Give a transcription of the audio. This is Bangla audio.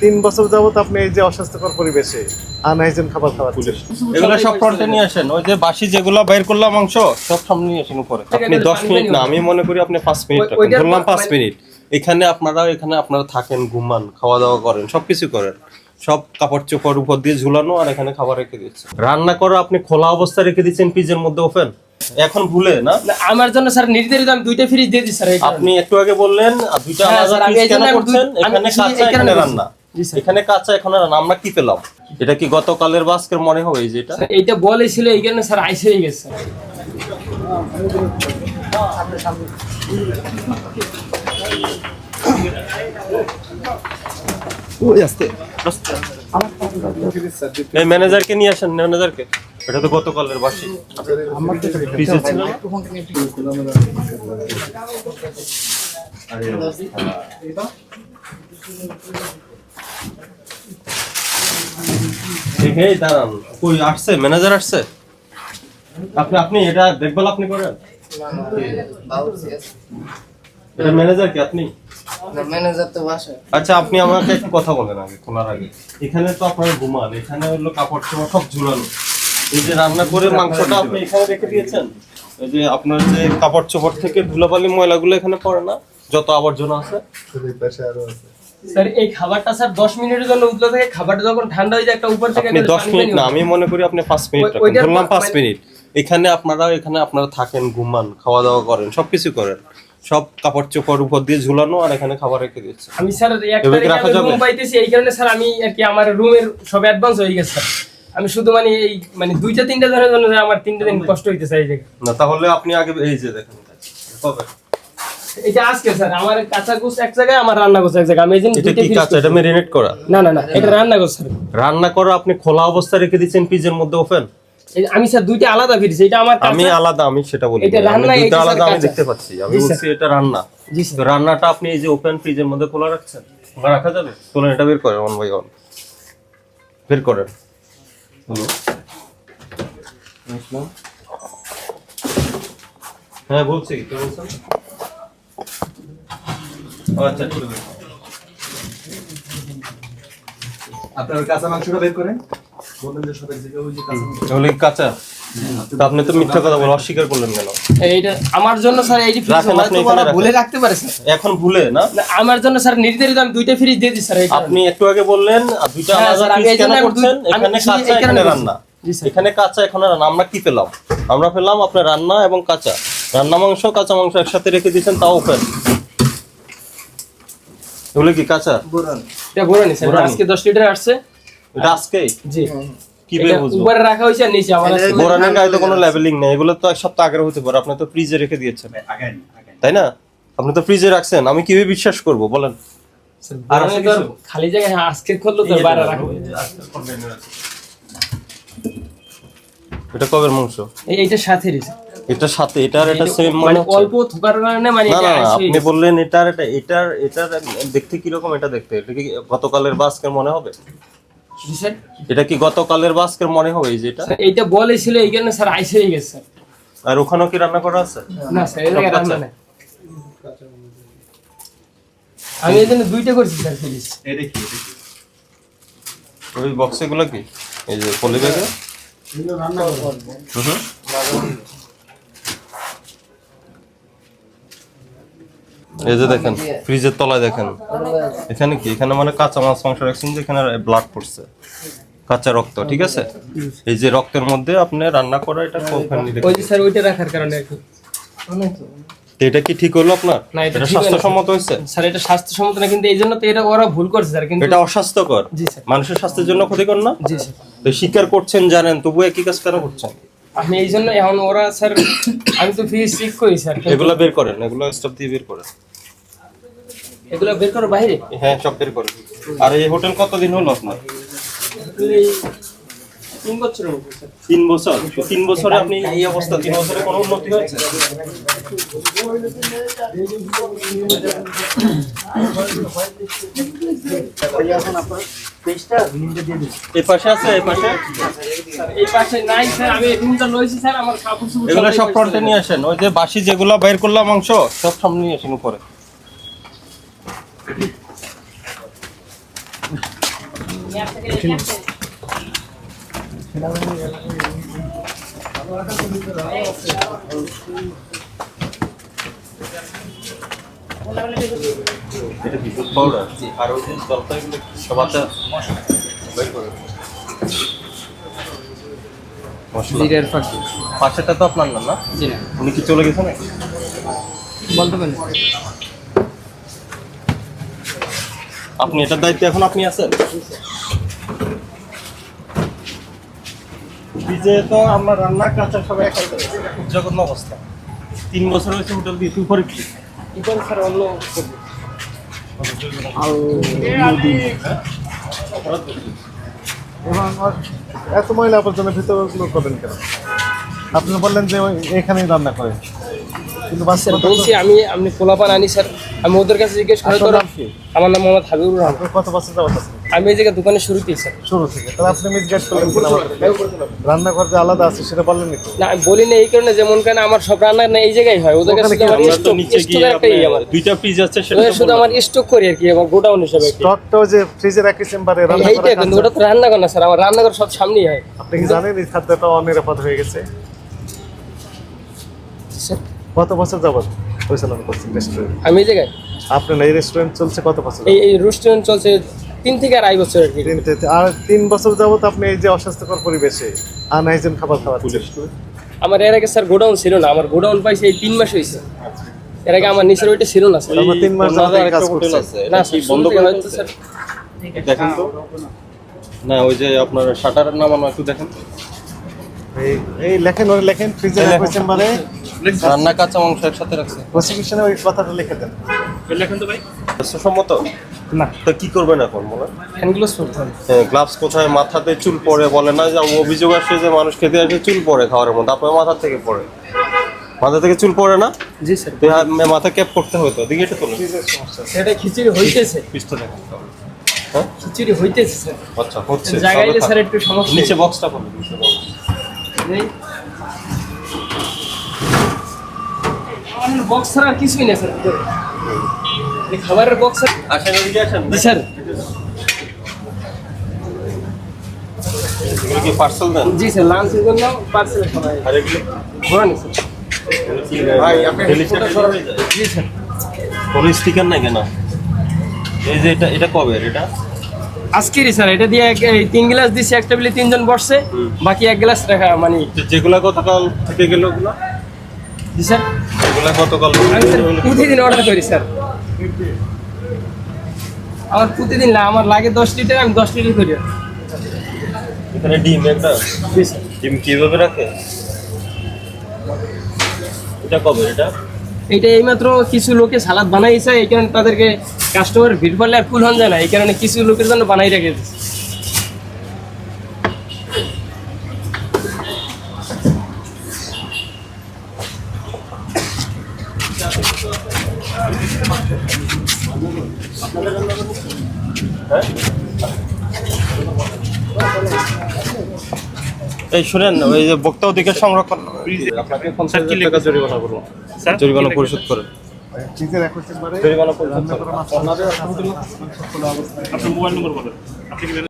তিন বছর যাবত আপনি এই যে অস্বাস্থ্যকর পরিবেশে আনহাইজেন খাবার খাওয়াচ্ছেন। এগুলো সব ফ্রন্টে নিয়ে আসেন। ওই যে বাসি যেগুলো বাইর করলাম মাংস সব সামনে নিয়ে আসেন উপরে। আপনি দশ মিনিট না আমি মনে করি আপনি পাঁচ মিনিট ধরলাম পাঁচ মানে- মিনিট। এখানে আপনারা এখানে আপনারা থাকেন ঘুমান খাওয়া দাওয়া করেন সবকিছু করেন। সব কাপড় চোপড় উপর দিয়ে ঝুলানো আর এখানে খাবার রেখে দিচ্ছে রান্না করা আপনি খোলা অবস্থায় রেখে দিচ্ছেন ফ্রিজের মধ্যে ওপেন এখন ভুলে না? আমার জন্য স্যার নির্ধারিত আমি দুইটা ফ্রিজ দিয়ে দিই স্যার আপনি একটু আগে বললেন আর দুইটা হ্যাঁ, আলাদা ফ্রিজ কেন করছেন? এখানে কাঁচা এখানে রান্না। এখানে কাঁচা এখন রান্না আমরা কি পেলাম? এটা কি গতকালের বাস্কের মনে হবে এই যেটা স্যার, এইটা বলেছিল এই কারণে স্যার আইসে গেছে। এই ম্যানেজারকে নিয়ে আসেন ম্যানেজারকে। এটা তো গতকালের বাসি। ছিল? এই দাঁড়ান। কই আসছে? ম্যানেজার আসছে? আপনি আপনি এটা দেখভাল আপনি করেন। এটা ম্যানেজার কি আপনি? ম্যানেজার তো বাসায়। আচ্ছা আপনি আমাকে একটু কথা বলেন আগে খোলার আগে। এখানে তো আপনার ঘুমান এখানে হলো কাপড় চোপড় সব ঝুলানো। এই যে রান্না করে মাংসটা আপনি এখানে রেখে দিয়েছেন এই যে আপনার যে কাপড় চোপড় থেকে ধুলাবালি ময়লাগুলো এখানে পড়ে না যত আবর্জনা আছে। স্যার এই খাবারটা স্যার দশ মিনিটের জন্য উঠল থেকে খাবারটা যখন ঠান্ডা হয়ে যায় একটা উপর থেকে আপনি একটা দশ পানি মিনিট না আমি মনে করি আপনি পাঁচ মিনিট ওই- রাখেন। বললাম পর- পাঁচ মানে- মিনিট। এখানে আপনারা এখানে আপনারা থাকেন ঘুমান খাওয়া দাওয়া করেন সবকিছু করেন। সব কাপড় চোপড় উপর দিয়ে ঝুলানো আর এখানে খাবার রেখে দিচ্ছে। আমি স্যার এক তারিখে? রুম পাইতেছি এই কারণে স্যার আমি আর কি আমার রুমের সব অ্যাডভান্স হয়ে গেছে। স্যার আমি শুধু মানে এই মানে দুইটা তিনটা দিনের জন্য আমার তিনটা দিন কষ্ট হইতেছে এই জায়গায়। না তাহলে আপনি আগে এই যে দেখেন। কবে? এটা আজকে স্যার আমার কাঁচা গোছ এক জায়গায় আমার রান্না গোছ এক জায়গায়। আমি এই জন্য এটা কি কাঁচা? এটা মেরিনেট করা? না না না এটা রান্না গোছ স্যার। রান্না করা আপনি খোলা অবস্থায় রেখে দিচ্ছেন ফ্রিজের মধ্যে ওপেন আমি স্যার দুইটা আলাদা ফিরেছি এটা আমার আমি আলাদা আমি সেটা বলি এটা রান্না, এটা আলাদা আমি দেখতে পাচ্ছি। আমি বলছি এটা রান্না। জি তো রান্নাটা আপনি এই যে ওপেন ফ্রিজের মধ্যে খোলা রাখছেন খোলা রাখা যাবে? তোলেন এটা বের করেন ওয়ান বাই ওয়ান বের করেন। হ্যাঁ বলছি কি বলছেন? আচ্ছা ঠিক আছে। আপনার কাঁচা মাংসটা বের করেন। বললেন যে সব এক ওই যে কাঁচা তাহলে কাঁচা? আপনি তো মিথ্যা কথা বলে অস্বীকার করলেন কেন? এইটা আমার জন্য স্যার এই যে। ভুলে রাখতে পারে স্যার। এখন ভুলে না? আমার জন্য স্যার নির্ধারিত আমি দুইটা ফ্রিজ দিয়ে দিই স্যার আপনি একটু আগে বললেন দুইটা হ্যাঁ, আলাদা ফ্রিজ কেন করছেন? এখানে কাঁচা এখানে রান্না। এখানে কাঁচা এখানে রান্না। আমরা কি পেলাম? আমরা পেলাম আপনার রান্না এবং কাঁচা। রান্না মাংস কাঁচা মাংস একসাথে রেখে দিয়েছেন তাও ওপেন এগুলো কি কাঁচা? এটা বোরানি স্যার। আজকে দশ লিটার আসছে। এটা আজকে জি। কি বের বুঝব? উপরে রাখা হয়েছে আর নিচে আমার বোরানের গায়ে তো কোনো লেভেলিং নেই। এগুলো তো এক সপ্তাহ আগের হতে পারে। আপনি তো ফ্রিজে রেখে দিয়েছেন। তাই না? আপনি তো ফ্রিজে রাখছেন। আমি কীভাবে বিশ্বাস করব? বলেন। স্যার, আর আছে তো খালি জায়গায় হ্যাঁ, আজকে করল তো বাইরে রাখবে। এটা কবের মাংস? এই এইটার সাথে রয়েছে এটার সাথে এটার এটা সেম মানে অল্প থোকার কারণে মানে না এটা না আপনি বললেন এটার এটা এটার এটার দেখতে কি রকম এটা দেখতে? এটা কি গতকালের বাস্কের মনে হবে? এটা কি গতকালের বাস্কের মনে হবে এই যে এটা? এইটা বলেছিল এই কারণে স্যার আইসে হয়ে গেছে স্যার। আর ওখানেও কি রান্না করা আছে? না স্যার এই জায়গায় রান্না নেই। আমি এই জন্য দুইটা করছি স্যার এটা কি এটা কি? ওই বক্সে গুলো কি? এই যে পলি ব্যাগে? এই যে দেখেন ফ্রিজের তলায় দেখেন। এখানে কি? এখানে মানে কাঁচা মাছ মাংস রাখছেন যে এখানে ব্লাড পড়ছে। কাঁচা রক্ত ঠিক আছে? এই যে রক্তের মধ্যে আপনি রান্না করা এটা ওই যে স্যার ওইটা রাখার কারণে তো এটা কি ঠিক হলো আপনার? না, এটা। স্বাস্থ্যসম্মত হয়েছে? স্যার এটা স্বাস্থ্যসম্মত না কিন্তু এই জন্য তো এটা ওরা ভুল করছে স্যার কিন্তু এটা অস্বাস্থ্যকর? জি স্যার। মানুষের স্বাস্থ্যের জন্য ক্ষতিকর না? জি স্যার। তো স্বীকার করছেন জানেন তবু একই কাজ কেন করছেন? আমি এই জন্য এখন ওরা স্যার আমি তো ফ্রিজ চেক করি স্যার এগুলো বের করেন এগুলো স্টপ দিয়ে বের করেন। এগুলো বের করো বাইরে? হ্যাঁ সব বের করেন আর এই হোটেল কতদিন হলো আপনার? তিন বছর? তিন বছরে আপনি এই অবস্থা তিন বছরে কোনো উন্নতি হয়েছে? এই পাশে আছে এই পাশে? এই পাশে নাই স্যার। আমি রুমটা লইছি স্যার। আমার কাপড় এগুলো সব ফ্রন্টে নিয়ে আসেন। ওই যে বাসি যেগুলো বের করলাম মাংস সব সামনে নিয়ে আসেন উপরে। এটা পাউডার আর ওই জলপাইগুলো জিরের ফাঁকি। পাশেটা তো আপনার না? না উনি কি চলে গেছেন? বলতে পারেন। আপনি এটার দায়িত্বে এখন আপনি আছেন? ফ্রিজে তো আমরা রান্না কাঁচা সবাই এখন খুব জঘন্য অবস্থা। তিন বছর হয়েছে হোটেল দিয়ে তুই পরে কি? কি করে স্যার অন্য এবং এত ময়লা আবর্জনা ভিতরে করবেন কেন? আপনি বললেন যে এখানেই রান্না করেন কিন্তু স্যার বলছি আমি আপনি পোলাপান আনি স্যার। আমি ওদের কাছে জিজ্ঞেস করে আপনার তো নাম কি? আমার নাম মোহাম্মদ হাবিবুর রহমান। কত বছর যাবত আছে? আমি এই জায়গায় দোকানে শুরুতেই স্যার। শুরু থেকে। তাহলে আপনি মিসগাইড করলেন? রান্নাঘর যে আলাদা আছে সেটা বললেন না আমি বলি না এই কারণে যেমন কেন আমার সব রান্না না এই জায়গায় হয়। ওদের কাছে আমার স্টক নিচে গিয়ে আমার। দুইটা ফ্রিজ আছে সেটা শুধু আমার স্টক করি আর কি আমার গোডাউন হিসেবে। স্টকটাও যে ফ্রিজের একই চেম্বারে রান্না এইটা করা কিন্তু খাচ্ছে। ওটা তো রান্নাঘর না স্যার আমার রান্নাঘর সব সামনেই হয়। আপনি কি জানেন এই খাদ্যটা অনিরাপদ হয়ে গেছে? কত বছর যাবত? পরিচালনা করছেন রেস্টুরেন্ট আমি এই জায়গায়? আপনার এই রেস্টুরেন্ট চলছে কত বছর? এই এই রেস্টুরেন্ট চলছে তিন থেকে আড়াই বছর আর কি। তিন থেকে- আর তিন বছর যাবত আপনি এই যে অস্বাস্থ্যকর পরিবেশে আনহাইজেন খাবার খাওয়াচ্ছেন। আমার এর আগে স্যার গোডাউন ছিল না আমার গোডাউন পাইছে এই তিন মাস হয়েছে এর আগে আমার নিচের ওইটা ছিল না স্যার। তারপর তিন মাস আরেকটা কাজ করছে না কি বন্ধ করে হয়তো স্যার। দেখেন তো। না ওই যে আপনার শাটারের নামানো একটু দেখেন এই এই লেখেন ওই লেখেন ফ্রিজের একই চেম্বারে। রান্না কাঁচা মাংস একসাথে রাখছে। প্রসিকিউশনে ওই কথাটা লিখে দেন। সম্মত? না। তো কি করবেন এখন বলেন? হ্যান্ডগ্লোভস পরতে হবে গ্লাভস কোথায়? মাথাতে চুল পড়ে বলে না যে অভিযোগ আসে যে মানুষ খেতে আসে চুল পড়ে খাওয়ার মধ্যে। আপনার মাথা থেকে পড়ে। মাথা থেকে চুল পড়ে না? জি স্যার। তো হ্যাঁ, মাথা ক্যাপ করতে হতো দিকে এটা সেটা খিচুড়ি হইতেছে। পিস্টল দেখেন হ্যাঁ? খিচুড়ি হইতেছে স্যার। আচ্ছা হচ্ছে। জায়গায় স্যার একটু সমস্যা। নিচে বক্সটা বলুন নিচে box। বক্স ছাড়া আর কিছুই নেই স্যার ভিতরে। এই খাবারের বক্স আসেন। জি স্যার কি পার্সেল দেন জি স্যার লাঞ্চের জন্য পার্সেল খাবার আর এগুলো? ঘোরা স্যার ভাই আপনি জি স্যার কোনো স্টিকার নাই কেন? এই যে এটা এটা কবে এটা? আজকেরই স্যার এটা দিয়ে এই তিন গ্লাস দিছি এক টেবিলে তিনজন বসছে। বাকি এক গ্লাস রাখা মানে যেগুলা গতকাল থেকে গেল ওগুলা? জি স্যার এগুলা গতকাল আমি স্যার প্রতিদিন অর্ডার করি স্যার। আমার প্রতিদিন না আমার লাগে দশ লিটার আমি দশ লিটার করি। এখানে ডিম একটা? ডিম কীভাবে রাখে? এটা কবে এটা? এইটা এইমাত্র কিছু লোকে সালাদ বানাইছে এই কারণে তাদেরকে কাস্টমার ভিড় পড়লে আর ফুল হন যায় না এই কারণে কিছু লোকের জন্য বানাই রেখে দিচ্ছে এই শুনেন ওই যে বক্তা অধিকার সংরক্ষণ আপনাকে পঞ্চাশ টাকা জরিমানা করব। জরিমানা পরিশোধ করেন। জরিমানা পরিশোধ করেন।